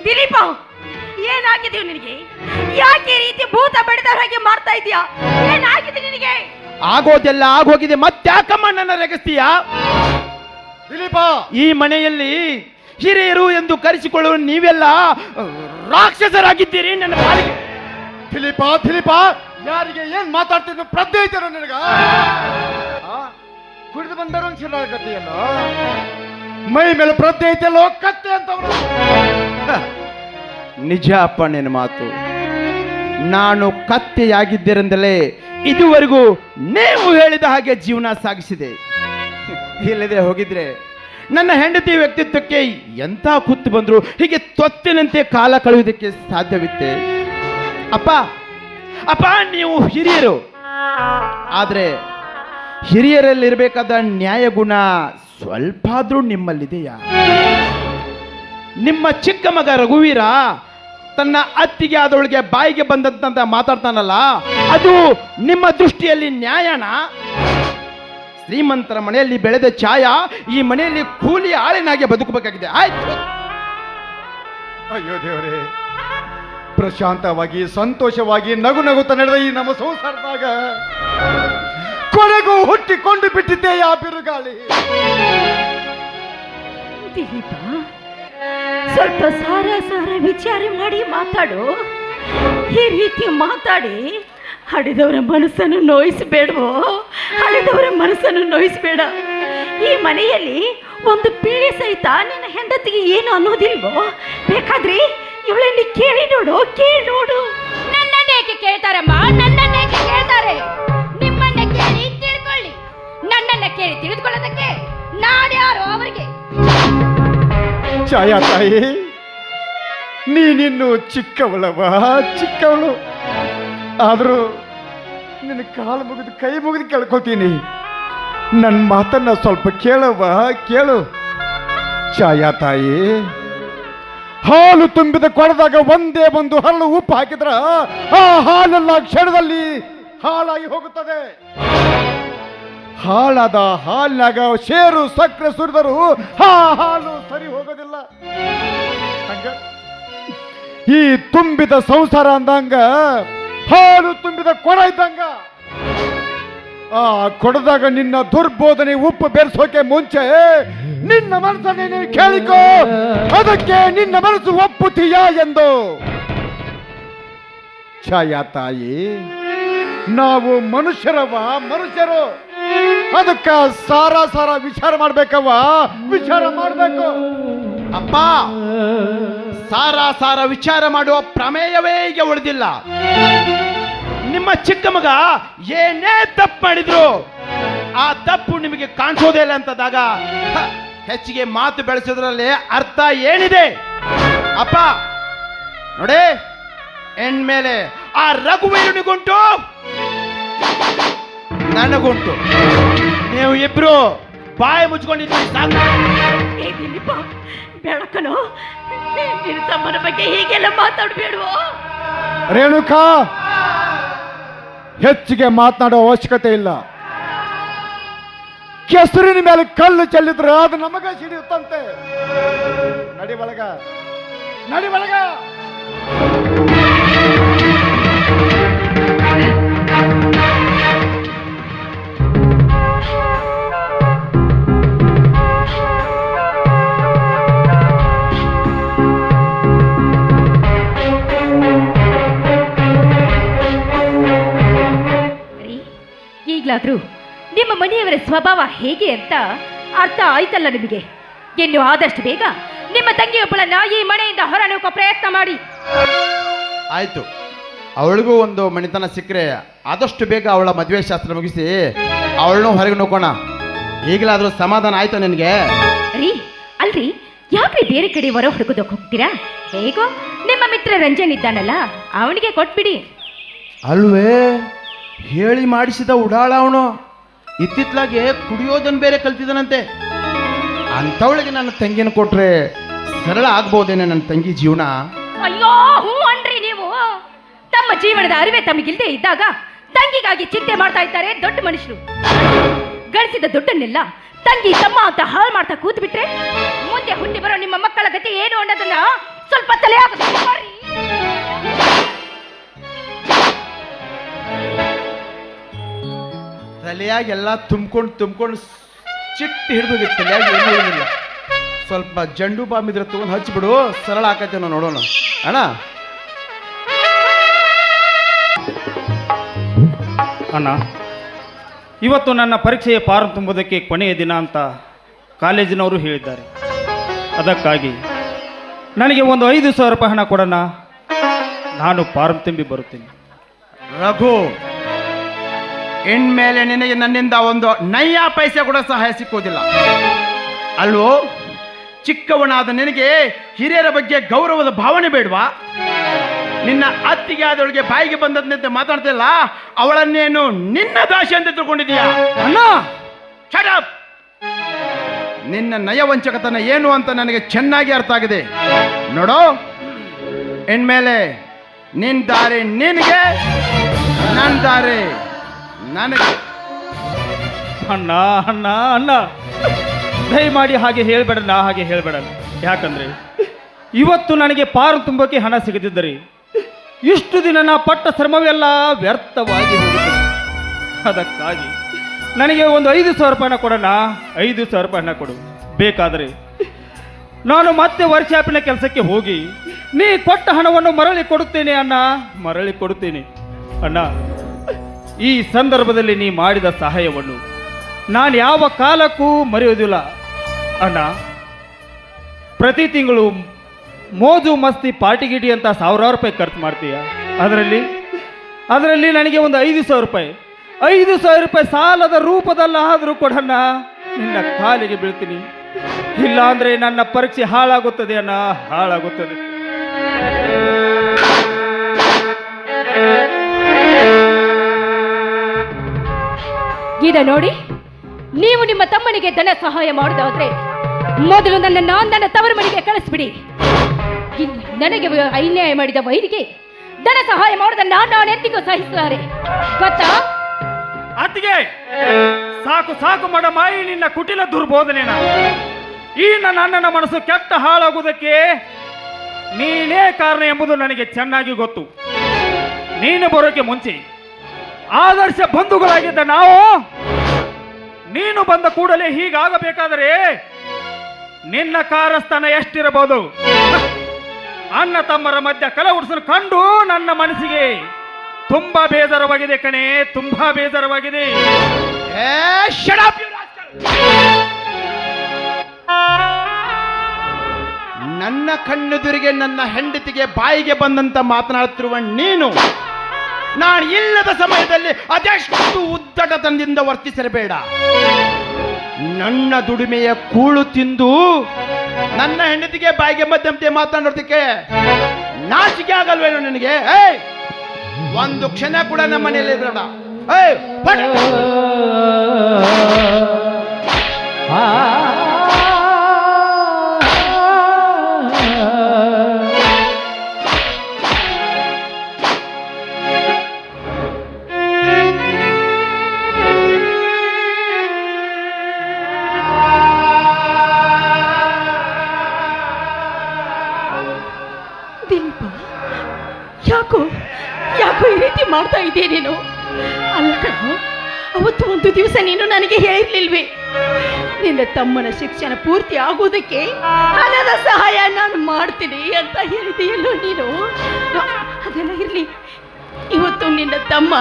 ದಿಲೀಪ ಏನಾಗಿದೆ ನಿನಗೆ? ಯಾಕೆ ಈ ರೀತಿ ಭೂತ ಬಡಿದವ್ರ ಹಾಗೆ ಮಾಡ್ತಾ ಇದೀಯಾ? ಏನಾಗಿದೆ ನಿನಗೆ? ಆಗೋದೆಲ್ಲ ಆಗೋಗಿದೆ ಮತ್ತ್ಯಾಕಮ್ಮ ನನ್ನ ರೆಗಸ್ತೀಯ? ದಿಲೀಪ! ಈ ಮನೆಯಲ್ಲಿ ಹಿರಿಯರು ಎಂದು ಕರೆಸಿಕೊಳ್ಳುವ ನೀವೆಲ್ಲ ರಾಕ್ಷಸರಾಗಿದ್ದೀರಿ ನನ್ನ ಪಾಲಿಗೆ. ದಿಲೀಪ ದಿಲೀಪ! ಯಾರಿಗೆ ಏನ್ ಮಾತಾಡ್ತಿದ್ರು ಪ್ರಜ್ಞೆ ಐತೇನೋ ನಿನಗ? ಆ? ಕುಡಿದು ಬಂದವರು ಶಿರಾಗತ್ತೆಯಲ್ಲೋ ಮೈ ಮೇಲೆ ಪ್ರಜ್ಞೆ ಐತೆ ಕತ್ತೆ ಅಂತ ನಿಜ ಅಪ್ಪ, ನಿನ್ನ ಮಾತು. ನಾನು ಕತ್ತೆಯಾಗಿದ್ದರಿಂದಲೇ ಇದುವರೆಗೂ ನೀವು ಹೇಳಿದ ಹಾಗೆ ಜೀವನ ಸಾಗಿಸಿದೆ. ಇಲ್ಲದೆ ಹೋಗಿದ್ರೆ ನನ್ನ ಹೆಂಡತಿ ವ್ಯಕ್ತಿತ್ವಕ್ಕೆ ಎಂಥ ಕುತ್ತು ಬಂದ್ರು, ಹೀಗೆ ತೊತ್ತಿನಂತೆ ಕಾಲ ಕಳೆಯುವುದಕ್ಕೆ ಸಾಧ್ಯವಿತ್ತೆ. ಅಪ್ಪ ಅಪ್ಪ, ನೀವು ಹಿರಿಯರು. ಆದರೆ ಹಿರಿಯರಲ್ಲಿರಬೇಕಾದ ನ್ಯಾಯ ಗುಣ ಸ್ವಲ್ಪ ಆದ್ರೂ ನಿಮ್ಮಲ್ಲಿದೆಯಾ? ನಿಮ್ಮ ಚಿಕ್ಕ ಮಗ ರಘುವೀರ ತನ್ನ ಅತ್ತಿಗೆ ಅದರೊಳಗೆ ಬಾಯಿಗೆ ಬಂದಂತ ಮಾತಾಡ್ತಾನಲ್ಲ, ಅದು ನಿಮ್ಮ ದೃಷ್ಟಿಯಲ್ಲಿ ನ್ಯಾಯನ? ಶ್ರೀಮಂತರ ಮನೆಯಲ್ಲಿ ಬೆಳೆದ ಛಾಯಾ ಈ ಮನೆಯಲ್ಲಿ ಕೂಲಿ ಆಳಿನಾಗೆ ಬದುಕಬೇಕಾಗಿದೆ. ಆಯ್ತು. ಅಯ್ಯೋ ದೇವರೇ, ಪ್ರಶಾಂತವಾಗಿ, ಸಂತೋಷವಾಗಿ ನಗು ನಗುತ್ತ ನಡೆದ ಈ ನಮ್ಮ ಸಂಸಾರದಾಗ. ಕೊನೆಗೂ ಹುಟ್ಟಿಕೊಂಡು ಬಿಟ್ಟಿದ್ದೆ ಆ ಬಿರುಗಾಳಿ. ದಿಲೀಪ ಸ್ವಲ್ಪ ಸಾರ ಸಾರ ವಿಚಾರ ಮಾಡಿ ಮಾತಾಡು. ಈ ರೀತಿ ಮಾತಾಡಿ ಹಡಿದವರ ಮನಸ್ಸನ್ನು ನೋಯಿಸಬೇಡವೋ? ಹಡಿದವರ ಮನಸ್ಸನ್ನು ನೋಯಿಸಬೇಡ. ಈ ಮನೆಯಲ್ಲಿ ಒಂದು ಪೀಳಿ ಸಹಿತ ನಿನ್ನ ಹೆಂಡತಿಗೆ ಏನು ಅನ್ನೋದಿಲ್ವೋ? ಬೇಕಾದ್ರೆ ಇವಳಲ್ಲಿ ಕೇಳಿ ನೋಡು ಕೇಳಿ ನೋಡು. ನನ್ನನ್ನೇಕೆ ಕೇಳ್ತಾರಮ್ಮ? ನನ್ನನ್ನೇಕೆ ಕೇಳ್ತಾರೆ? ನನ್ನನ್ನ ಕೇಳಿ ತಿಳಿದುಕೊಳ್ಳೋದಕ್ಕೆ ನಾಡ್ಯಾರು ಅವರಿಗೆ? ಛಾಯಾ ತಾಯಿ, ನೀನಿನ್ನು ಚಿಕ್ಕವಳವ ಚಿಕ್ಕವಳು. ಆದರೂ ನಿನ್ನ ಕಾಲು ಮುಗಿದು ಕೈ ಮುಗಿದು ಕೇಳ್ಕೊತೀನಿ. ನನ್ನ ಮಾತನ್ನ ಸ್ವಲ್ಪ ಕೇಳವ ಕೇಳು. ಛಾಯಾ ತಾಯಿ, ಹಾಲು ತುಂಬಿದ ಕೊಡದಾಗ ಒಂದೇ ಒಂದು ಹರಳು ಉಪ್ಪು ಹಾಕಿದ್ರ ಆ ಹಾಲೆಲ್ಲ ಕ್ಷಣದಲ್ಲಿ ಹಾಳಾಗಿ ಹೋಗುತ್ತದೆ. ಹಾಳಾದ ಹಾಲಿನಾಗ ಶೇರು ಸಕ್ಕರೆ ಸುರಿದರು ಹಾ ಹಾಲು ಸರಿ ಹೋಗೋದಿಲ್ಲ. ಈ ತುಂಬಿದ ಸಂಸಾರ ಅಂದಂಗ, ಹಾಲು ತುಂಬಿದ ಕೊಡ ಇದ್ದಂಗ. ಆ ಕೊಡದಾಗ ನಿನ್ನ ದುರ್ಬೋಧನೆ ಉಪ್ಪು ಬೆರೆಸೋಕೆ ಮುಂಚೆ ನಿನ್ನ ಮನಸ್ಸನ್ನೇ ನೀನು ಕೇಳಿಕೋ. ಅದಕ್ಕೆ ನಿನ್ನ ಮನಸ್ಸು ಒಪ್ಪುತ್ತೀಯಾ ಎಂದು. ಛಾಯಾ ತಾಯಿ ನಾವು ಮನುಷ್ಯರವ, ಮನುಷ್ಯರು. ಅದಕ್ಕ ಸಾರ ಸಾರ ವಿಚಾರ ಮಾಡ್ಬೇಕವ್ವ. ವಿಚಾರ ಮಾಡ್ಬೇಕು. ಅಪ್ಪ, ಸಾರ ಸಾರ ವಿಚಾರ ಮಾಡುವ ಪ್ರಮೇಯವೇ ಈಗ ಉಳಿದಿಲ್ಲ. ನಿಮ್ಮ ಚಿಕ್ಕ ಮಗ ಏನೇ ತಪ್ಪು ಮಾಡಿದ್ರು, ಆ ತಪ್ಪು ನಿಮಗೆ ಕಾಣಿಸೋದೇ ಇಲ್ಲ ಅಂತದಾಗ ಹೆಚ್ಚಿಗೆ ಮಾತು ಬೆಳೆಸೋದ್ರಲ್ಲಿ ಅರ್ಥ ಏನಿದೆ? ಅಪ್ಪ, ನೋಡಿ, ಹೆಣ್ಮೇಲೆ ಆ ರಘುವೀರನಿಗುಂಟು ನನಗುಂಟು. ನೀವು ಇಬ್ರು ಬಾಯಿ ಮುಚ್ಕೊಂಡಿದ್ದೀನಿ ಸಾಕು ಏ ದಿಲೀಪ ಬೆಳಕನು ನಿನ್ನ ತಮ್ಮನ ಬಗ್ಗೆ ಹೀಗೆಲ್ಲ ಮಾತಾಡಬೇಡವೋ. ರೇಣುಕಾ ಹೆಚ್ಚಿಗೆ ಮಾತನಾಡೋ ಅವಶ್ಯಕತೆ ಇಲ್ಲ. ಕೆಸರಿನ ಮೇಲೆ ಕಲ್ಲು ಚೆಲ್ಲಿದ್ರೆ ಅದು ನಮಗ ಸಿಡಿಯುತ್ತಂತೆ. ನಡಿ ಒಳಗ. ನಡಿ ಒಳಗ. ಈಗ್ಲಾದ್ರೂ ನಿಮ್ಮ ಮನೆಯವರ ಸ್ವಭಾವ ಹೇಗೆ ಅಂತ ಅರ್ಥ ಆಯ್ತಲ್ಲ ನಿಮಗೆ? ಇನ್ನು ಆದಷ್ಟು ಬೇಗ ನಿಮ್ಮ ತಂಗಿಯೊಬ್ಬಳನ್ನ ಈ ಮನೆಯಿಂದ ಹೊರನೂಕೋ ಪ್ರಯತ್ನ ಮಾಡಿ. ಆಯ್ತು. ಅವಳಿಗೂ ಒಂದು ಮಣಿತನ ಸಿಕ್ಕರೆ ಆದಷ್ಟು ಬೇಗ ಅವಳ ಮದುವೆ ಶಾಸ್ತ್ರ ಮುಗಿಸಿ ಅವಳನ್ನೂ ಹೊರಗೆ ನೋಕೋಣ ಈಗಲಾದರೂ ಸಮಾಧಾನ ಆಯ್ತು ನಿನಗೆ? ರೀ ಅಲ್ರಿ ಯಾಕ್ರಿ ಬೇರೆ ಕಡೆ ಹೊರ ಹುಡುಕೋದಕ್ಕೆ ಹೋಗ್ತೀರಾ? ಹೇಗೋ ನಿಮ್ಮ ಮಿತ್ರ ರಂಜನ್ ಇದ್ದಾನಲ್ಲ ಅವನಿಗೆ ಕೊಟ್ಬಿಡಿ. ಅಲ್ವೇ? ಹೇಳಿ ಮಾಡಿಸಿದ ಉಡಾಳ ಅವನು. ಇತ್ತಿತ್ಲಾಗೆ ಕುಡಿಯೋದನ್ನು ಬೇರೆ ಕಲ್ತಿದನಂತೆ. ಅಂಥವಳಿಗೆ ನನ್ನ ತಂಗಿನ ಕೊಟ್ರೆ ಸರಳ ಆಗ್ಬೋದೇನೆ ನನ್ನ ತಂಗಿ ಜೀವನ? ಅಯ್ಯೋ, ಹೂ ಅನ್ರಿ ನೀವು. ತಮ್ಮ ಜೀವನದ ಅರಿವೆ ತಮಗಿಲ್ದೇ ಇದ್ದಾಗ ತಂಗಿಗಾಗಿ ಚಿಂತೆ ಮಾಡ್ತಾ ಇದ್ದಾರೆ ದೊಡ್ಡ ಮನುಷ್ಯರು. ಗಳಿಸಿದ ದುಡ್ಡನ್ನೆಲ್ಲ ತಂಗಿ ತಮ್ಮ ಅಂತ ಹಾಳು ಮಾಡ್ತಾ ಕೂತ್ ಬಿಟ್ರೆ ಮುಂದೆ ಹುಟ್ಟಿ ಬರೋ ನಿಮ್ಮ ಮಕ್ಕಳ ಗತಿ ಏನು ಅನ್ನೋದನ್ನ ಸ್ವಲ್ಪ ತಲೆ ಆಗುತ್ತೆ ತಲೆಯಾಗಿ ಎಲ್ಲ ತುಂಬ್ಕೊಂಡು ತುಂಬ್ಕೊಂಡು ಚಿಟ್ಟಿ ಹಿಡಿದು ತಲೆಯಾಗಿ ಏನು ಇರಲಿಲ್ಲ. ಸ್ವಲ್ಪ ಜಂಡು ಬಾಂಬ್ ಇದ್ರೆ ತಗೊಂಡು ಹಚ್ಚಿಬಿಡು ಸರಳ ಆಕೈತೆ ನಾವು ನೋಡೋಣ. ಅಣ್ಣ? ಅಣ್ಣ ಇವತ್ತು ನನ್ನ ಪರೀಕ್ಷೆಯ ಫಾರಂ ತುಂಬುವುದಕ್ಕೆ ಕೊನೆಯ ದಿನ ಅಂತ ಕಾಲೇಜಿನವರು ಹೇಳಿದ್ದಾರೆ. ಅದಕ್ಕಾಗಿ ನನಗೆ ಒಂದು ಐದು ಸಾವಿರ ರೂಪಾಯಿ ಹಣ ಕೊಡೋಣ ನಾನು ಫಾರಂ ತುಂಬಿ ಬರುತ್ತೇನೆ. ರಘು ಇನ್ಮೇಲೆ ನಿನಗೆ ನನ್ನಿಂದ ಒಂದು ನಯ್ಯ ಪೈಸೆ ಕೂಡ ಸಹಾಯ ಸಿಕ್ಕುವುದಿಲ್ಲ. ಅಲ್ವೋ ಚಿಕ್ಕವನಾದ ನಿನಗೆ ಹಿರಿಯರ ಬಗ್ಗೆ ಗೌರವದ ಭಾವನೆ ಬೇಡವಾ? ನಿನ್ನ ಅತ್ತಿಗೆ ಆದವಳಿಗೆ ಬಾಯಿಗೆ ಬಂದದಂತೆ ಮಾತಾಡ್ತಿಲ್ಲ? ಅವಳನ್ನೇನು ನಿನ್ನ ದಾಸಿ ಅಂತ ತಿಳ್ಕೊಂಡಿದೀಯ up! ನಿನ್ನ ನಯವಂಚಕತನ ಏನು ಅಂತ ನನಗೆ ಚೆನ್ನಾಗಿ ಅರ್ಥ ಆಗಿದೆ. ನೋಡೋ ಇನ್ಮೇಲೆ ನಿನ್ ದಾರಿ ನಿನಗೆ ನನ್ನ ದಾರಿ ನನಗೆ. ಅಣ್ಣ ಅಣ್ಣ ಅಣ್ಣ. ದಯಮಾಡಿ ಹಾಗೆ ಹೇಳಬೇಡ, ನಾ ಹಾಗೆ ಹೇಳಬೇಡ ಯಾಕಂದ್ರೆ ಇವತ್ತು ನನಗೆ ಪಾರು ತುಂಬಕ್ಕೆ ಹಣ ಸಿಗದಿದ್ದರೆ ಇಷ್ಟು ದಿನ ನಾ ಪಟ್ಟ ಶ್ರಮವೆಲ್ಲ ವ್ಯರ್ಥವಾಗಿ ಅದಕ್ಕಾಗಿ ನನಗೆ ಒಂದು ಐದು ಸಾವಿರ ರೂಪಾಯಿನ ಕೊಡೋಣ ಐದು ಸಾವಿರ ರೂಪಾಯಿನ ಕೊಡು. ಬೇಕಾದರೆ ನಾನು ಮತ್ತೆ ವರ್ಷಾಪಿನ ಕೆಲಸಕ್ಕೆ ಹೋಗಿ ನೀ ಕೊಟ್ಟ ಹಣವನ್ನು ಮರಳಿ ಕೊಡುತ್ತೇನೆ ಅಣ್ಣ. ಮರಳಿ ಕೊಡುತ್ತೇನೆ. ಅಣ್ಣ ಈ ಸಂದರ್ಭದಲ್ಲಿ ನೀ ಮಾಡಿದ ಸಹಾಯವನ್ನು ನಾನು ಯಾವ ಕಾಲಕ್ಕೂ ಮರೆಯುವುದಿಲ್ಲ. ಅಣ್ಣ, ಪ್ರತಿ ತಿಂಗಳು ಮೋಜು ಮಸ್ತಿ ಪಾರ್ಟಿ ಗಿಟಿ ಅಂತ ಸಾವಿರಾರು ರೂಪಾಯಿ ಖರ್ಚು ಮಾಡ್ತೀಯ? ಅದರಲ್ಲಿ ಅದರಲ್ಲಿ ನನಗೆ ಒಂದು ಐದು ಸಾವಿರ ರೂಪಾಯಿ. ಐದು ಸಾವಿರ ರೂಪಾಯಿ ಸಾಲದ ರೂಪದಲ್ಲಾದರೂ ಕೊಡಣ್ಣ ನಿನ್ನ ಕಾಲಿಗೆ ಬೀಳ್ತೀನಿ. ಇಲ್ಲ ಅಂದ್ರೆ ನನ್ನ ಪರೀಕ್ಷೆ ಹಾಳಾಗುತ್ತದೆ ಅಣ್ಣ, ಹಾಳಾಗುತ್ತದೆ. ಇದ ನೋಡಿ. ನೀವು ನಿಮ್ಮ ತಮ್ಮನಿಗೆ ಧನ ಸಹಾಯ ಮಾಡೋದಾದ್ರೆ ಮೊದಲು ನನ್ನನ್ನು ನನ್ನ ತವರ ಮನೆಗೆ ಕಳಿಸ್ಬಿಡಿ ನನಗೆ ಅನ್ಯಾಯ ಮಾಡಿದ ವೈರಿಗೆ ಧನ ಸಹಾಯ ಮಾಡದ ನಾನು ಎಂದಿಗೂ ಸಹಿಸುತ್ತಾರೆ ಗೊತ್ತಾ? ಅತ್ತಿಗೆ, ಸಾಕು ಸಾಕು ಮೇಡಮ್ ಮಾಯಿ, ನಿನ್ನ ಕುಟಿಲ ದುರ್ಬೋಧನೆ ಈ ನನ್ನ ಅಣ್ಣನ ಮನಸ್ಸು ಕೆಟ್ಟ ಹಾಳಾಗುವುದಕ್ಕೆ ನೀನೇ ಕಾರಣ ಎಂಬುದು ನನಗೆ ಚೆನ್ನಾಗಿ ಗೊತ್ತು. ನೀನು ಬರೋಕೆ ಮುಂಚೆ ಆದರ್ಶ ಬಂಧುಗಳಾಗಿದ್ದ ನಾವು, ನೀನು ಬಂದ ಕೂಡಲೇ ಹೀಗಾಗಬೇಕಾದರೆ ನಿನ್ನ ಕಾರಸ್ಥಾನ ಎಷ್ಟಿರಬಹುದು ಅಣ್ಣ ತಮ್ಮರ ಮಧ್ಯ ಕಲೆ ಉಡಿಸಲು ಕಂಡು ನನ್ನ ಮನಸ್ಸಿಗೆ ತುಂಬಾ ಬೇಜಾರವಾಗಿದೆ ಕಣೆ, ತುಂಬಾ ಬೇಜಾರವಾಗಿದೆ! ನನ್ನ ಕಣ್ಣೆದುರಿಗೆ ನನ್ನ ಹೆಂಡತಿಗೆ ಬಾಯಿಗೆ ಬಂದಂತ ಮಾತನಾಡುತ್ತಿರುವ ನೀನು ನಾನು ಇಲ್ಲದ ಸಮಯದಲ್ಲಿ ಅದೆಷ್ಟು ಉದ್ದಟತನದಿಂದ ವರ್ತಿಸಿರಬೇಡ ನನ್ನ ದುಡಿಮೆಯ ಕೂಳು ತಿಂದು ನನ್ನ ಹೆಂಡತಿಗೆ ಬಾಯಿಗೆ ಮಧ್ಯಂತೆ ಮಾತನಾಡೋದಕ್ಕೆ ನಾಚಿಕೆ ಆಗಲ್ವೇನೋ ನಿನಗೆ ಏಯ್ ಒಂದು ಕ್ಷಣ ಕೂಡ ನಮ್ಮ ಮನೆಯಲ್ಲಿ ಇದ್ರಡ ಏಯ್ ಮಾಡ್ತಾ ನೀನು ಅಲ್ಲ ಕಣೋ, ಅವತ್ತು ಒಂದು ದಿವಸ ನೀನು ನನಗೆ ಹೇಳಿರ್ಲಿಲ್ವೇ? ನಿನ್ನ ತಮ್ಮನ ಶಿಕ್ಷಣ ಪೂರ್ತಿ ಆಗೋದಕ್ಕೆ ಹಣದ ಸಹಾಯ ನಾನು ಮಾಡ್ತೀನಿ ಅಂತ ಹೇಳಿದೆಯಲ್ಲೋ ನೀನು? ಅದೆಲ್ಲ ಇರಲಿ. ಇವತ್ತು ನಿನ್ನ ತಮ್ಮ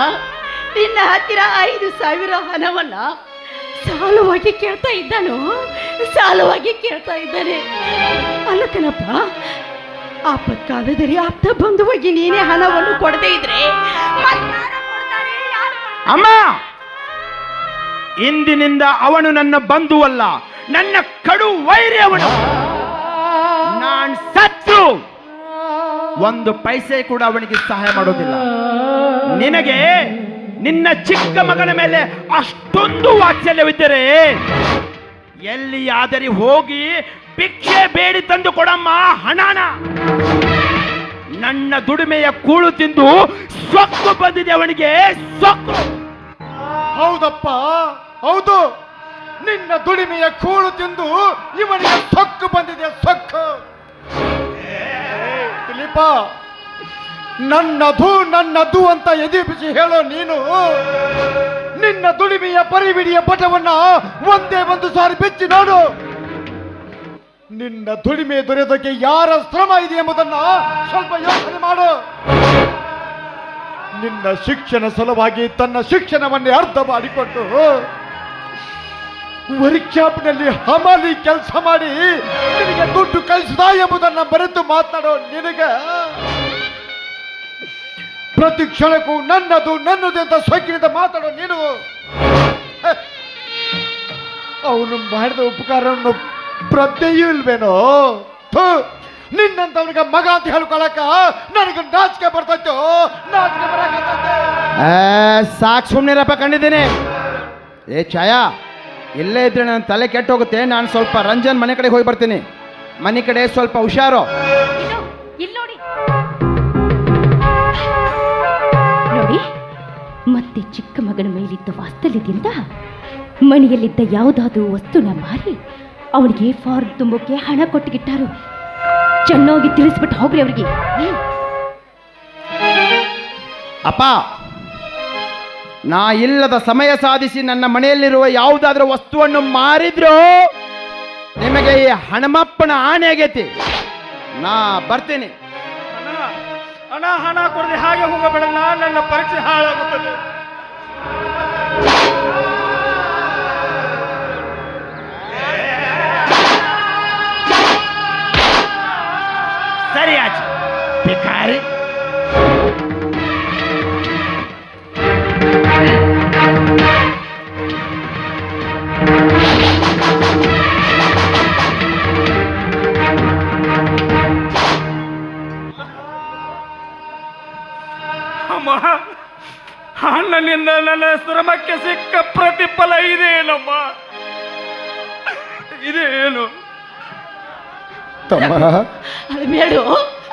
ನಿನ್ನ ಹತ್ತಿರ ಐದು ಸಾವಿರ ಹಣವನ್ನ ಸಾಲವಾಗಿ ಕೇಳ್ತಾ ಇದ್ದಾನು? ಸಾಲವಾಗಿ ಕೇಳ್ತಾ ಇದ್ದಾನೆ. ಅಲ್ಲ ಕಣಪ್ಪ ಆಪತ್ಕಾಲದಲ್ಲಿ ಆಪ್ತ ಬಂಧುವಾಗಿ ನೀನೇ ಹಣವನ್ನು ಕೊಡದೇ ಇದ್ರೆ ಮತ್ಯಾರು ಕೊಡ್ತಾರೆ? ಯಾರು ಅಮ್ಮ! ಇಂದಿನಿಂದ ಅವನು ನನ್ನ ಬಂಧುವಲ್ಲ ನನ್ನ ಕಡು ವೈರಿ ಅವನು ನಾನ್ ಸತ್ತು. ಒಂದು ಪೈಸೆ ಕೂಡ ಅವನಿಗೆ ಸಹಾಯ ಮಾಡೋದಿಲ್ಲ. ನಿನಗೆ ನಿನ್ನ ಚಿಕ್ಕ ಮಗನ ಮೇಲೆ ಅಷ್ಟೊಂದು ವಾತ್ಸಲ್ಯವಿದ್ದರೆ ಎಲ್ಲಿಯಾದರೆ ಹೋಗಿ ಭಿಕ್ಷೆ ಬೇಡಿ ತಂದು ಕೊಡಮ್ಮ ಹಣನ. ನನ್ನ ದುಡಿಮೆಯ ಕೂಳು ತಿಂದು ಸೊಕ್ಕು ಬಂದಿದೆ ಅವನಿಗೆ, ಸೊಕ್ಕು. ಹೌದಪ್ಪ, ಹೌದು. ನಿನ್ನ ದುಡಿಮೆಯ ಕೂಳು ತಿಂದು ಇವನಿಗೆ ಸೊಕ್ಕು ಬಂದಿದೆ, ಸೊಕ್ಕು. ದಿಲೀಪ ನನ್ನದು ನನ್ನದು ಅಂತ ಎದೆ ಬಿಸಿ ಹೇಳೋ ನೀನು, ನಿನ್ನ ದುಡಿಮೆಯ ಪರಿವಿಡಿಯ ಪಟವನ್ನ ಒಂದೇ ಒಂದು ಸಾರಿ ಬಿಚ್ಚಿ ನೋಡು. ನಿನ್ನ ದುಡಿಮೆ ದೊರೆಯೋದಕ್ಕೆ ಯಾರ ಶ್ರಮ ಇದೆ ಎಂಬುದನ್ನ ಸ್ವಲ್ಪ ಯೋಚನೆ ಮಾಡು. ನಿನ್ನ ಶಿಕ್ಷಣ ಸಲುವಾಗಿ ತನ್ನ ಶಿಕ್ಷಣವನ್ನೇ ಅರ್ಧ ಮಾಡಿಕೊಂಡು ವರ್ಕ್ಶಾಪ್ನಲ್ಲಿ ಹಮಾಲಿ ಕೆಲಸ ಮಾಡಿ ನಿನಗೆ ದುಡ್ಡು ಕಳಿಸಿದ ಎಂಬುದನ್ನು ಬರೆದು ಮಾತನಾಡೋ ನಿನಗೆ. ಪ್ರತಿ ಕ್ಷಣಕ್ಕೂ ನನ್ನದು ನನ್ನದು ಅಂತ ಸೊಕ್ಕಿನಿಂದ ಮಾತಾಡೋ ನೀನು. ಅವನು ಮಾಡಿದ ಉಪಕಾರವನ್ನು ಪ್ರಜ್ಞೆಯೂ ಇಲ್ವೇನೋ? ಥು, ನಿನ್ನಂತವನಿಗೆ ಮಗ ಅಂತ ಹೇಳ್ಕೊಳಕ ನನಗೆ ನಾಚಿಕೆ ಬರ್ತೈತೋ? ನಾಚಿಕೆ ಬರಕತ್ತೈತೆ. ಸಾಕು ಸುಮ್ಮನಿರಪ್ಪ ಕಂಡಿದ್ದೀನಿ ಏ ಛಾಯಾ ಇಲ್ಲೇ ಇದ್ರೆ ನನ್ನ ತಲೆ ಕೆಟ್ಟು ಹೋಗುತ್ತೆ ನಾನು ಸ್ವಲ್ಪ ರಂಜನ್ ಮನೆ ಕಡೆ ಹೋಗಿ ಬರ್ತೀನಿ. ಮನೆ ಕಡೆ ಸ್ವಲ್ಪ ಹುಷಾರು. ಇದು ಇಲ್ಲಿ ನೋಡಿ. ನೋಡಿ ಮತ್ತೆ ಚಿಕ್ಕ ಮಗನ ಮೇಲಿದ್ದ ವಾಸ್ತಲ್ಯದಿಂದ ಮನೆಯಲ್ಲಿದ್ದ ಯಾವುದಾದ್ರೂ ವಸ್ತುನ ಮಾರಿ ಅವನಿಗೆ ಫಾರ್ಮ್ ತುಂಬೋಕೆ ಹಣ ಕೊಟ್ಟಿಗಿಟ್ಟಾರು. ಚೆನ್ನಾಗಿ ತಿಳಿಸ್ಬಿಟ್ಟು ಹೋಗ್ರಿ ಅವ್ರಿಗೆ. ಅಪ್ಪ ನಾ ಇಲ್ಲದ ಸಮಯ ಸಾಧಿಸಿ ನನ್ನ ಮನೆಯಲ್ಲಿರುವ ಯಾವುದಾದ್ರೂ ವಸ್ತುವನ್ನು ಮಾರಿದ್ರು ನಿಮಗೆ ಈ ಹಣಮಪ್ಪನ ಆಣೆ ಆಗೈತಿ. ನಾ ಬರ್ತೇನೆ. ಹಣ ಅಣ್ಣ ಹಣ ಕೊಡದೆ ಹಾಗೆ ಹೋಗಬೇಡ. ನನ್ನ ಪರೀಕ್ಷೆ ಹಾಳಾಗುತ್ತದೆ. ಸರಿ ಆಚೆ ಭಿಕಾರಿ ಅಮ್ಮ ಅಣ್ಣನಿಂದ ನನ್ನ ಶ್ರಮಕ್ಕೆ ಸಿಕ್ಕ ಪ್ರತಿಫಲ ಇದೇನಮ್ಮ ಇದೇನು ತಮ್ಮ ಅಳಬೇಡು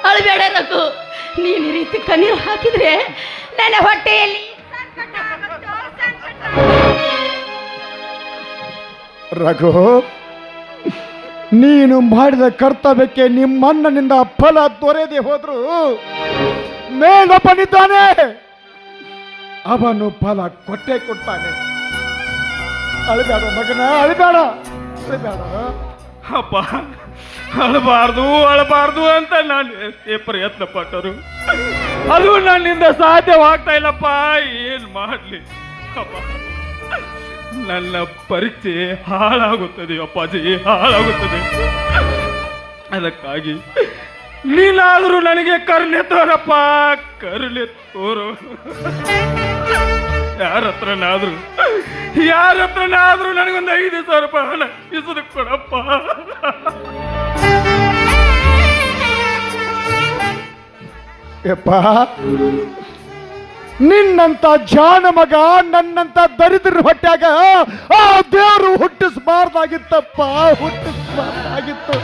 ಅಳಬೇಡ ರಘು. ನೀನು ಈ ರೀತಿ ಕಣ್ಣೀರು ಹಾಕಿದ್ರೆ ನನ್ನ ಹೊಟ್ಟೆಯಲ್ಲಿ ರಘು ನೀನು ಮಾಡಿದ ಕರ್ತವ್ಯಕ್ಕೆ ನಿಮ್ಮಣ್ಣನಿಂದ ಫಲ ದೊರೆಯದೆ ಹೋದ್ರು ಮೇಲೊಬ್ಬನಿದ್ದಾನೆ. ಅವನು ಫಲ ಕೊಟ್ಟೆ ಕೊಡ್ತಾನೆ. ಅಳಬೇಡ ಮಗನ ಅಳಬೇಡ ಅಳಬೇಡ. ಅಪ್ಪ ಅಳಬಾರ್ದು ಅಳಬಾರ್ದು ಅಂತ ನಾನು ಎಷ್ಟೇ ಪ್ರಯತ್ನ ಪಟ್ಟರು. ಅದು ನನ್ನಿಂದ ಸಾಧ್ಯವಾಗ್ತಾ ಇಲ್ಲಪ್ಪ, ಏನ್ ಮಾಡ್ಲಿ? ಅಪ್ಪ ನನ್ನ ಪರಿಚಯ ಹಾಳಾಗುತ್ತದೆ, ಅಪ್ಪಾಜಿ, ಹಾಳಾಗುತ್ತದೆ. ಅದಕ್ಕಾಗಿ ನೀನಾದರೂ ನನಗೆ ಕರುಣೆ ತೋರಪ್ಪ ಕರುಣೆ ತೋರು ಯಾರ ಹತ್ರನಾದ್ರು ಯಾರ ನನಗೊಂದು ಐದು ಸಾವಿರ ರೂಪಾಯಿ ಹಣ ಇಸುದು ಕೊಡಪ್ಪ. ಯಪ್ಪ, ನಿನ್ನಂತ ಜಾಣ ಮಗ, ನನ್ನಂತ ದರಿದ್ರ ಹೊಟ್ಟಾಗ ಆ ದೇವರು ಹುಟ್ಟಿಸಬಾರ್ದಾಗಿತ್ತಪ್ಪ, ಹುಟ್ಟಿಸಬಾರ್ದಾಗಿತ್ತು.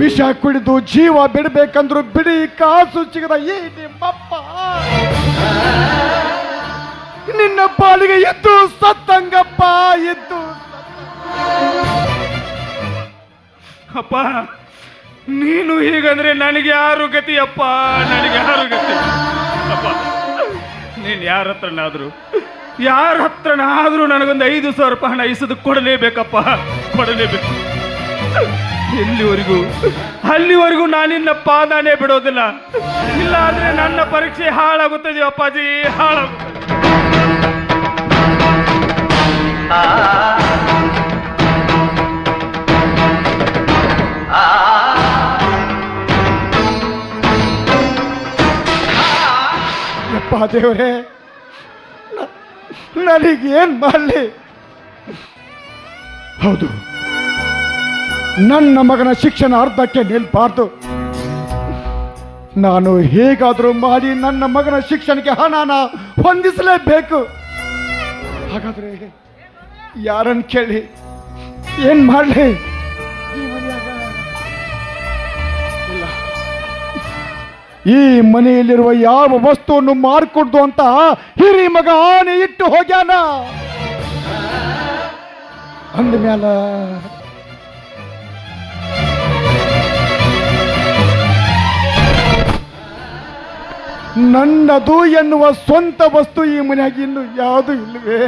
ವಿಷ ಕುಡಿದು ಜೀವ ಬಿಡಬೇಕಂದ್ರು ಬಿಡಿ, ಕಾಸು ಚಿಗದ ಈ ನಿನ್ನ ಪಾಲಿಗೆ ಎದ್ದು ಸತ್ತಂಗಪ್ಪ, ಎದ್ದು ಅಪ್ಪ, ನೀನು ಹೀಗಂದ್ರೆ ನನಗೆ ಯಾರು ಗತಿ ಅಪ್ಪ, ನನಗೆ ಯಾರು ಗತಿ ಅಪ್ಪ, ನೀನು ಯಾರ ಹತ್ರನಾದ್ರು, ಯಾರ ಹತ್ರನಾದ್ರೂ ನನಗೊಂದು ಐದು ಸಾವಿರ ರೂಪಾಯಿ ಹಣ ಇಸದು ಕೊಡಲೇಬೇಕಪ್ಪ, ಕೊಡಲೇಬೇಕು. ಎಲ್ಲಿವರೆಗೂ? ಅಲ್ಲಿವರೆಗೂ ನಾನಿನ್ನ ಪಾದಾನೇ ಬಿಡೋದಿಲ್ಲ. ಇಲ್ಲ ಅಂದ್ರೆ ನನ್ನ ಪರೀಕ್ಷೆ ಹಾಳಾಗುತ್ತದೆ ಅಪ್ಪಾಜಿ? ಹಾಳಾಗುತ್ತದೆ ಯಪ್ಪ ದೇವರೇ ನನಗೇನ್ ಮಾಡಲಿ? ಹೌದು. ನನ್ನ ಮಗನ ಶಿಕ್ಷಣ ಅರ್ಧಕ್ಕೆ ನಿಲ್ಬಾರ್ದು. ನಾನು ಹೇಗಾದರೂ ಮಾಡಿ ನನ್ನ ಮಗನ ಶಿಕ್ಷಣಕ್ಕೆ ಹಣನ ಹೊಂದಿಸಲೇಬೇಕು. ಹಾಗಾದ್ರೆ ಯಾರನ್ನು ಕೇಳಿ? ಏನು ಮಾಡಲಿ? ಈ ಮನೆಯಲ್ಲಿರುವ ಯಾವ ವಸ್ತುವನ್ನು ಮಾರ್ಕೊಡ್ದು ಅಂತ ಹಿರಿ ಮಗ ಆನೆ ಇಟ್ಟು ಹೋಗ್ಯಾನ? ಅಂದಮ್ಯಾಲ ನನ್ನದು ಎನ್ನುವ ಸ್ವಂತ ವಸ್ತು ಈ ಮನೆಯಾಗಿ ಇನ್ನು ಯಾವುದು ಇಲ್ಲವೇ?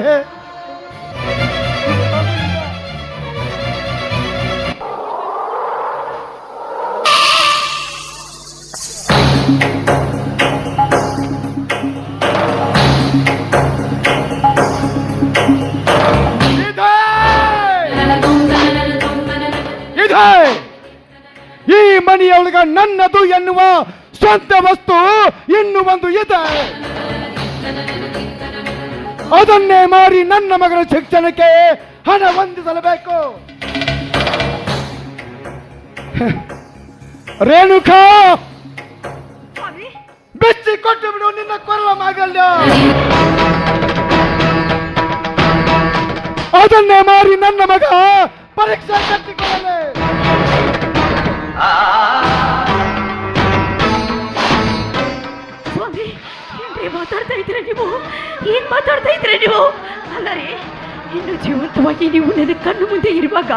ಈ ಮನೆಯೊಳಗ ನನ್ನದು ಎನ್ನುವ ಸ್ವಂತ ವಸ್ತು ಇನ್ನು ಒಂದು ಇದೆ. ಅದನ್ನೇ ಮಾರಿ ನನ್ನ ಮಗನ ಶಿಕ್ಷಣಕ್ಕೆ ಹಣ ಹೊಂದಿಸಲಬೇಕು. ರೇಣುಕಾ! ಬೆಚ್ಚಿ ಕೊಟ್ಟು ಬಿಡು ನಿನ್ನ ಕೊರಲ ಮಾಗಲ್ಯ. ಅದನ್ನೇ ಮಾರಿ ನನ್ನ ಮಗ ಪರೀಕ್ಷೆ ಕಟ್ಟಿಕೊಳ್ಳಲೆ. ಇದ್ದೀರಾ ನೀವು? ಏನ್ ಮಾತಾಡ್ತಾ ಇದ್ದೀರಾ ನೀವು? ಅಲ್ಲ ರೀ ಇನ್ನು ಜೀವಂತವಾಗಿ ನೀವು ನನ್ನ ಕಣ್ಣು ಮುಂದೆ ಇರುವಾಗ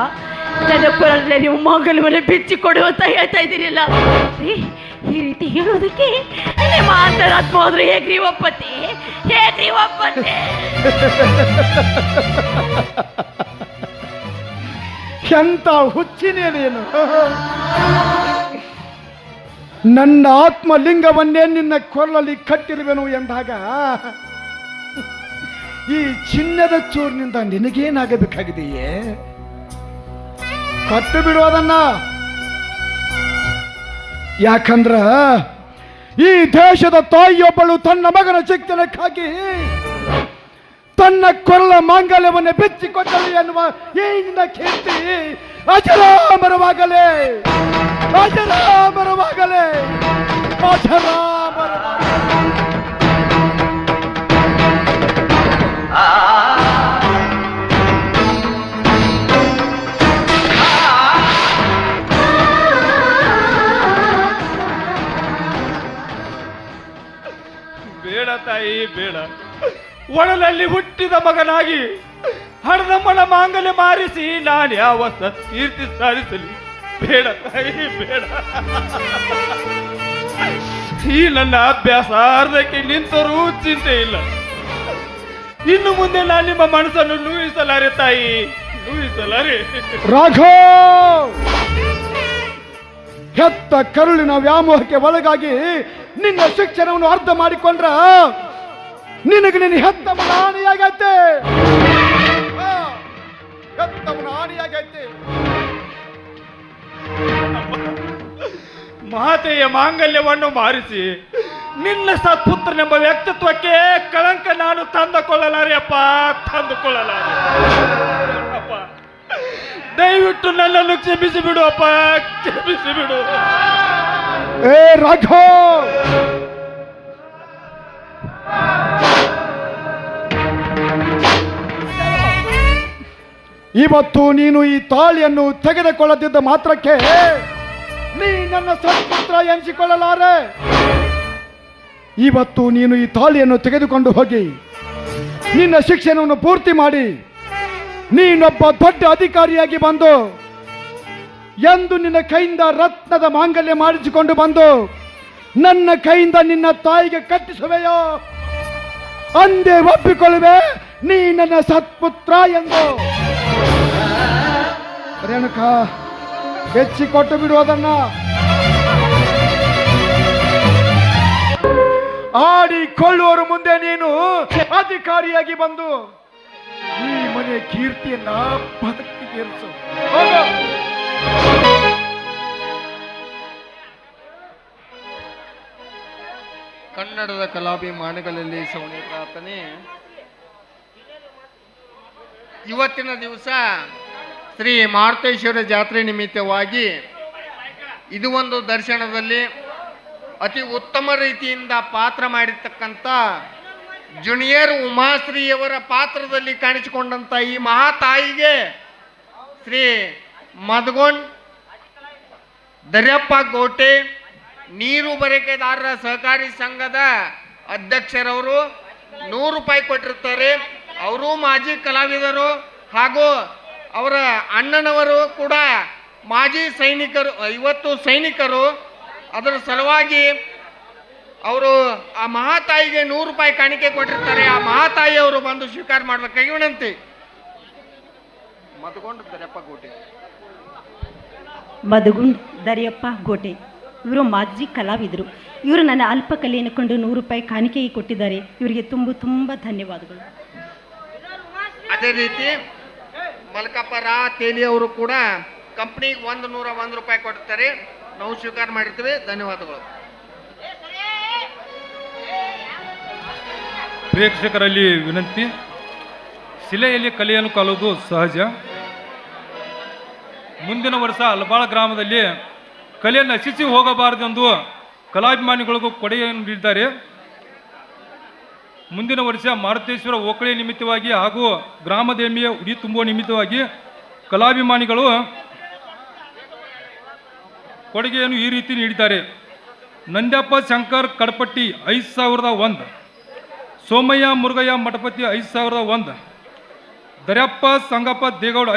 ನನ್ನ ಕೊರಳಲ್ಲಿ ನೀವು ಮಾಂಗಲ್ಯವನ್ನ ಬೆಚ್ಚಿ ಕೊಡು ಅಂತ ಹೇಳ್ತಾ ಇದ್ದೀರಲ್ಲ. ರೀ, ಈ ರೀತಿ ಹೇಳೋದಕ್ಕೆ ನಿಮ್ಮ ಅಂತರಾತ್ಮ ಹೋದ್ರೆ ಹೇಗ್ರಿ ಒಪ್ಪತ್ತಿ ಹೇಗ್ರಿ ಒಪ್ಪತ್ತಿ ಎಂತ ಹುಚ್ಚಿನೇ ನೀನು ನನ್ನ ಆತ್ಮಲಿಂಗವನ್ನೇ ನಿನ್ನ ಕೊರಳಲ್ಲಿ ಕಟ್ಟಿರುವೆನು ಎಂದಾಗ ಈ ಚಿನ್ನದ ಚೂರಿನಿಂದ ನಿನಗೇನಾಗಬೇಕಾಗಿದೆಯೇ? ಕಟ್ಟು ಅದನ್ನ ಯಾಕಂದ್ರ ಈ ದೇಶದ ತಾಯಿಯೊಬ್ಬಳು ತನ್ನ ಮಗನ ಶಿಕ್ಷಣಕ್ಕಾಗಿ ತನ್ನ ಕೊರಳ ಮಾಂಗಲ್ಯವನ್ನು ಬೆಚ್ಚಿಕೊಟ್ಟಳು ಎನ್ನುವ ಏನಿಂದ ಕೀರ್ತಿ. ಅಜರಾಮರವಾಗಲೇ ಅಜರಾಮರವಾಗಲೇ ಅಜರಾಮರವಾಗಲೇ ಬೇಡ ತಾಯಿ ಬೇಡ. ಒಡಲಲ್ಲಿ ಹುಟ್ಟಿದ ಮಗನಾಗಿ ಹಣದಮ್ಮನ ಮಾಂಗಲ್ಯ ಮಾರಿಸಿ ನಾನು ಯಾವ ಕೀರ್ತಿ ಸಾರಿಸಲಿ ಬೇಡ ತಾಯಿ, ಬೇಡ. ಈ ನನ್ನ ಅಭ್ಯಾಸ ಅರ್ಧಕ್ಕೆ ನಿಂತರೂ ಚಿಂತೆ ಇಲ್ಲ. ಇನ್ನು ಮುಂದೆ ನಾನು ನಿಮ್ಮ ಮನಸ್ಸನ್ನು ನೂಯಿಸಲಾರೆ ತಾಯಿ ನೂಯಿಸಲಾರೆ ರಾಘವ್ ಹೆತ್ತ ಕರುಳಿನ ವ್ಯಾಮೋಹಕ್ಕೆ ಒಳಗಾಗಿ ನಿನ್ನ ಶಿಕ್ಷಣವನ್ನು ಅರ್ಥ ಮಾಡಿಕೊಂಡ್ರ, ನಿನಗೆ ನಿನ್ನ ಹೆತ್ತ ಹಾನಿಯಾಗೈತೆ ಮಾಂಗಲ್ಯವನ್ನು ಮಾರಿಸಿ, ನಿನ್ನ ಸತ್ಪುತ್ರನೆಂಬ ವ್ಯಕ್ತಿತ್ವಕ್ಕೆ ಕಳಂಕ ನಾನು ತಂದುಕೊಳ್ಳಲಾರೆ ಅಪ್ಪ ತಂದುಕೊಳ್ಳಲಾರೆ. ಅಪ್ಪ, ದಯವಿಟ್ಟು ನನ್ನನ್ನು ಕ್ಷಮಿಸಿ ಬಿಡು ಅಪ್ಪ ಕ್ಷಮಿಸಿ ಬಿಡು ಏ ರಾಘೋ ಇವತ್ತು ನೀನು ಈ ತಾಳಿಯನ್ನು ತೆಗೆದುಕೊಳ್ಳದಿದ್ದ ಮಾತ್ರಕ್ಕೆ ನೀ ನನ್ನ ಸತ್ಪುತ್ರ ಎನಿಸಿಕೊಳ್ಳಲಾರೆ ಇವತ್ತು ನೀನು ಈ ತಾಳಿಯನ್ನು ತೆಗೆದುಕೊಂಡು ಹೋಗಿ ನಿನ್ನ ಶಿಕ್ಷಣವನ್ನು ಪೂರ್ತಿ ಮಾಡಿ ನೀನೊಬ್ಬ ದೊಡ್ಡ ಅಧಿಕಾರಿಯಾಗಿ ಬಂದು ಎಂದು ನಿನ್ನ ಕೈಯಿಂದ ರತ್ನದ ಮಾಂಗಲ್ಯ ಮಾಡಿಸಿಕೊಂಡು ಬಂದು ನನ್ನ ಕೈಯಿಂದ ನಿನ್ನ ತಾಯಿಗೆ ಕಟ್ಟಿಸುವೆಯೋ? ಅಂದೇ ಒಪ್ಪಿಕೊಳ್ಳುವೆ, ನೀ ನನ್ನ ಸತ್ಪುತ್ರ ಎಂದು. ರೇಣುಕಾ ಬೆಚ್ಚಿಕೊಟ್ಟು ಬಿಡುವುದನ್ನ. ಆಡಿಕೊಳ್ಳುವರ ಮುಂದೆ ನೀನು ಅಧಿಕಾರಿಯಾಗಿ ಬಂದು ಈ ಮನೆ ಕೀರ್ತಿಯನ್ನ ಬದುಕಿಗೇರಿಸು. ಕನ್ನಡದ ಕಲಾಭಿಮಾನಿಗಳಲ್ಲಿ ಸೌಣಿ ಪ್ರಾರ್ಥನೆ. ಇವತ್ತಿನ ದಿವಸ ಶ್ರೀ ಮಾರುತೇಶ್ವರ ಜಾತ್ರೆ ನಿಮಿತ್ತವಾಗಿ ಇದು ಒಂದು ದರ್ಶನದಲ್ಲಿ ಅತಿ ಉತ್ತಮ ರೀತಿಯಿಂದ ಪಾತ್ರ ಮಾಡಿರ್ತಕ್ಕಂಥ ಜುನಿಯರ್ ಉಮಾಶ್ರೀಯವರ ಪಾತ್ರದಲ್ಲಿ ಕಾಣಿಸಿಕೊಂಡಂಥ ಈ ಮಹಾತಾಯಿಗೆ ಶ್ರೀ ಮದಗೊಂಡ್ ದರ್ಯಪ್ಪ ಗೋಟೆ ನೀರು ಬರಕೆದಾರರ ಸಹಕಾರಿ ಸಂಘದ ಅಧ್ಯಕ್ಷರವರು ನೂರು ರೂಪಾಯಿ ಕೊಟ್ಟಿರ್ತಾರೆ ಅವರು ಮಾಜಿ ಕಲಾವಿದರು ಹಾಗೂ ಅವರ ಅಣ್ಣನವರು ಕೂಡ ಮಾಜಿ ಸೈನಿಕರು ಇವತ್ತು ಸೈನಿಕರು. ಅದರ ಸಲುವಾಗಿ ಅವರು ಆ ಮಹಾತಾಯಿಗೆ ನೂರು ರೂಪಾಯಿ ಕಾಣಿಕೆ ಕೊಟ್ಟಿರ್ತಾರೆ. ಆ ಮಹಾತಾಯಿ ಅವರು ಬಂದು ಸ್ವೀಕಾರ ಮಾಡ್ಬೇಕಾಗಿ ವಿನಂತಿ. ಮದುಗುಂಡ್ ಗೋಟಿ. ಮದಗುಂಡ್ ದರಿಯಪ್ಪ ಗೋಟೆ. ಇವರು ಮಾಜಿ ಕಲಾವಿದರು. ಇವರು ನನ್ನ ಅಲ್ಪ ಕಲೆ ಕೊಂಡು ನೂರು ರೂಪಾಯಿ ಕಾಣಿಕೆಗೆ ಕೊಟ್ಟಿದ್ದಾರೆ. ಇವರಿಗೆ ತುಂಬ ತುಂಬ ಧನ್ಯವಾದಗಳು. ಅದೇ ರೀತಿ ಮಲ್ಕಪ್ಪ ರಾ ತೇಲಿ ಅವರು ಕೂಡ ಕಂಪ್ನಿಗೆ ಒಂದು ನೂರ ಒಂದು ರೂಪಾಯಿ ಕೊಡ್ತಾರೆ. ನಾವು ಸ್ವೀಕಾರ ಮಾಡಿರ್ತೀವಿ. ಧನ್ಯವಾದಗಳು. ಪ್ರೇಕ್ಷಕರಲ್ಲಿ ವಿನಂತಿ. ಶಿಲೆಯಲ್ಲಿ ಕಲೆಯನ್ನು ಕಲುವುದು ಸಹಜ. ಮುಂದಿನ ವರ್ಷ ಅಲ್ಬಾಳ ಗ್ರಾಮದಲ್ಲಿ ಕಲೆ ನಶಿಸಿ ಹೋಗಬಾರದೆಂದು ಕಲಾಭಿಮಾನಿಗಳಿಗೂ ಕೊಡುಗೆಯನ್ನು ನೀಡಿದ್ದಾರೆ. ಮುಂದಿನ ವರ್ಷ ಮಾರುತೇಶ್ವರ ಓಕಳಿ ನಿಮಿತ್ತವಾಗಿ ಹಾಗೂ ಗ್ರಾಮದೇಮಿಯ ಉಡಿ ತುಂಬುವ ನಿಮಿತ್ತವಾಗಿ ಕಲಾಭಿಮಾನಿಗಳು ಕೊಡುಗೆಯನ್ನು ಈ ರೀತಿ ನೀಡಿದ್ದಾರೆ. ನಂದ್ಯಪ್ಪ ಶಂಕರ್ ಕಡಪಟ್ಟಿ ಐದು ಸಾವಿರದ ಒಂದು, ಸೋಮಯ್ಯ ಮುರುಗಯ್ಯ ಮಠಪತಿ ಐದು ಸಾವಿರದ ಒಂದು, ದರ್ಯಪ್ಪ ಸಂಗಪ್ಪ ದೇಗೌಡ